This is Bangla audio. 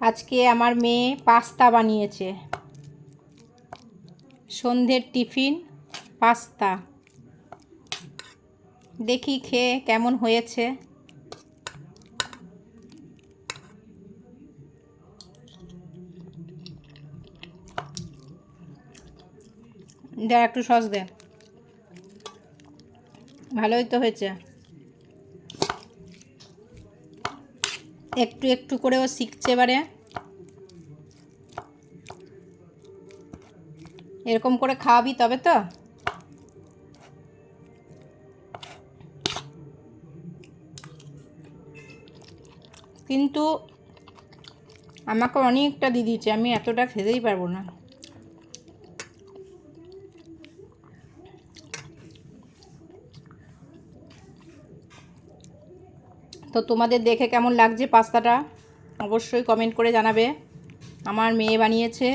আজকে আমার মেয়ে পাস্তা বানিয়েছে। সন্ধ্যের টিফিন, পাস্তা। দেখি খেয়ে কেমন হয়েছে। দেখ, একটু সস দে। ভালোই তো হয়েছে। একটু একটু করেও শিখছে এবারে। এরকম করে খাওয়াবি তবে তো। কিন্তু আমাকে অনেকটা দিয়ে দিয়েছে, আমি এতটা খেতেই পারব না। তো তোমাদের দেখে কেমন লাগছে পাস্তাটা? অবশ্যই কমেন্ট করে জানাবে। আমার মেয়ে বানিয়েছে।